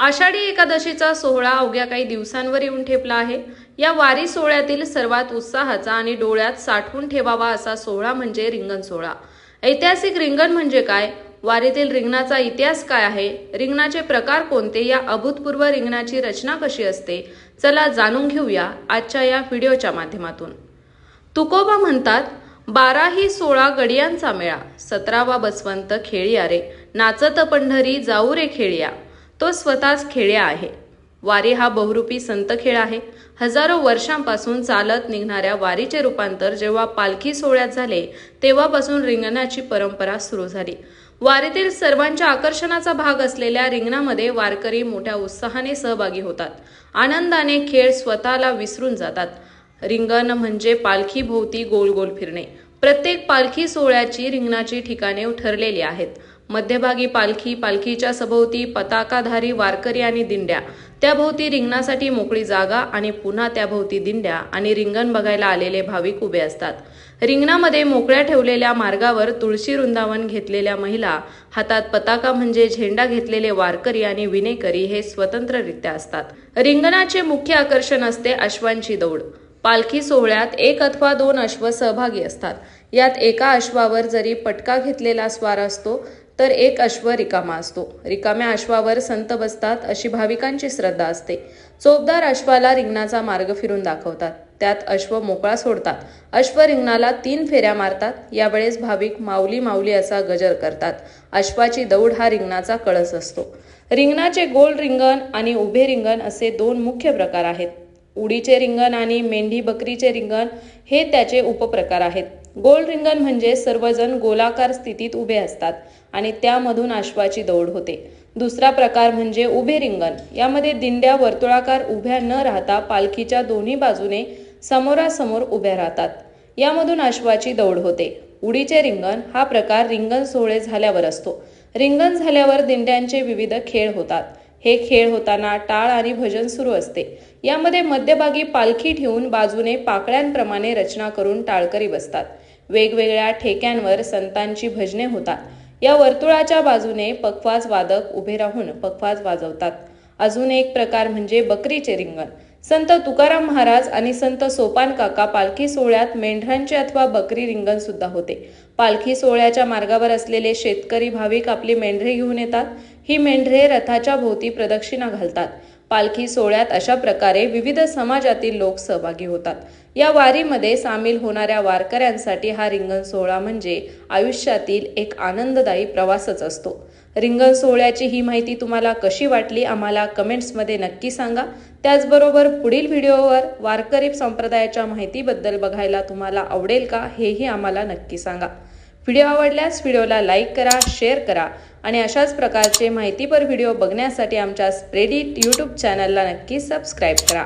आषाढी एकादशीचा सोहळा अवघ्या काही दिवसांवर येऊन ठेपला आहे. या वारी सोहळ्यातील सर्वात उत्साहाचा आणि डोळ्यात साठवून ठेवावा असा सोहळा म्हणजे रिंगण सोहळा. ऐतिहासिक रिंगण म्हणजे काय? वारीतील रिंगणाचा इतिहास काय आहे? रिंगणाचे प्रकार कोणते? या अभूतपूर्व रिंगणाची रचना कशी असते? चला जाणून घेऊया आजच्या या व्हिडिओच्या माध्यमातून. तुकोबा म्हणतात बाराही सोळा गडियांचा मेळा सतरावा बसवंत खेळिया रे नाचत पंढरी जाऊ रे खेळिया. तो स्वतःच खेळ्या आहे. वारी हा बहुरूपी संत खेळ आहे. हजारो वर्षांपासून चालत निघणाऱ्या वारीचे रूपांतर जेव्हा पालखी सोहळ्यात झाले तेव्हापासून रिंगणाची परंपरा सुरू झाली. वारीतील सर्वांच्या आकर्षणाचा भाग असलेल्या रिंगणामध्ये वारकरी मोठ्या उत्साहाने सहभागी होतात. आनंदाने खेळ स्वतःला विसरून जातात. रिंगण म्हणजे पालखी भोवती गोल गोल फिरणे. प्रत्येक पालखी सोहळ्याची रिंगणाची ठिकाणे ठरलेली आहेत. मध्यभागी पालखी पालखीच्या सभोवती पताकाधारी वारकरी आणि दिंड्या. त्याभोवती रिंगणासाठी मोकळी जागा आणि पुन्हा त्याभोवती दिंड्या आणि रिंगण बघायला आलेले भाविक उभे असतात. रिंगणामध्ये मोकळ्या ठेवलेल्या मार्गावर तुळशी वृंदावन घेतलेल्या महिला हातात पताका म्हणजे झेंडा घेतलेले वारकरी आणि विनेकरी हे स्वतंत्ररित्या असतात. रिंगणाचे मुख्य आकर्षण असते अश्वांची दौड. पालखी सोहळ्यात एक अथवा दोन अश्व सहभागी असतात. यात एका अश्वावर जरी पटका घेतलेला स्वार असतो तर एक अश्व रिकामा असतो. रिकाम्या अश्वावर संत बसतात अशी भाविकांची श्रद्धा असते. चोपदार अश्वाला रिंगणाचा मार्ग फिरून दाखवतात. त्यात अश्व मोकळा सोडतात. अश्व रिंगणाला तीन फेऱ्या मारतात. यावेळेस भाविक माऊली माऊली असा गजर करतात. अश्वाची दौड हा रिंगणाचा कळस असतो. रिंगणाचे गोल रिंगण आणि उभे रिंगण असे दोन मुख्य प्रकार आहेत. उडीचे रिंगण आणि मेंढी बकरीचे रिंगण हे त्याचे उपप्रकार आहेत. गोल रिंगण म्हणजे सर्वजण गोलाकार स्थितीत उभे असतात आणि त्यामधून अश्वाची दौड होते. दुसरा प्रकार म्हणजे उभे रिंगण. यामध्ये दिंड्या वर्तुळाकार उभ्या न राहता पालखीच्या दोन्ही बाजूने समोरासमोर उभ्या राहतात. यामधून अश्वाची दौड होते. उडीचे रिंगण हा प्रकार रिंगण सोहळे झाल्यावर असतो. रिंगण झाल्यावर दिंड्यांचे विविध खेळ होतात. हे खेळ होताना टाळ आणि भजन सुरू असते. यामध्ये मध्यभागी पालखी ठेवून बाजूने पाकळ्यांप्रमाणे रचना करून टाळकरी बसतात. वेगवेगळ्या ठेक्यांवर संतांची भजने होतात. या वर्तुळाच्या बाजूने पखवाज वादक उभे राहून पखवाज वाजवतात. अजून एक प्रकार म्हणजे बकरीचे रिंगण. संत तुकाराम महाराज आणि संत सोपान काका पालखी सोहळ्यात मेंढरांचे अथवा बकरी रिंगण सुद्धा होते. पालखी सोहळ्याच्या मार्गावर असलेले शेतकरी भाविक आपली मेंढरे घेऊन येतात. ही मेंढरे रथाच्या भोवती प्रदक्षिणा घालतात. पालखी सोहळ्यात अशा प्रकारे विविध समाजातील लोक सहभागी होतात. या वारीमध्ये सामील होणाऱ्या वारकऱ्यांसाठी हा रिंगण सोहळा म्हणजे आयुष्यातील एक आनंददायी प्रवासच असतो. रिंगण सोहळ्याची ही माहिती तुम्हाला कशी वाटली आम्हाला कमेंट्समध्ये नक्की सांगा. त्याचबरोबर पुढील व्हिडिओवर वारकरी संप्रदायाच्या माहितीबद्दल बघायला तुम्हाला आवडेल का हेही आम्हाला नक्की सांगा. व्हिडिओ आवडल्यास व्हिडिओला लाईक करा शेअर करा आणि अशाच प्रकारचे माहितीपर व्हिडिओ बघण्यासाठी आमच्या स्प्रेडिट यूट्यूब चॅनलला नक्की सबस्क्राईब करा.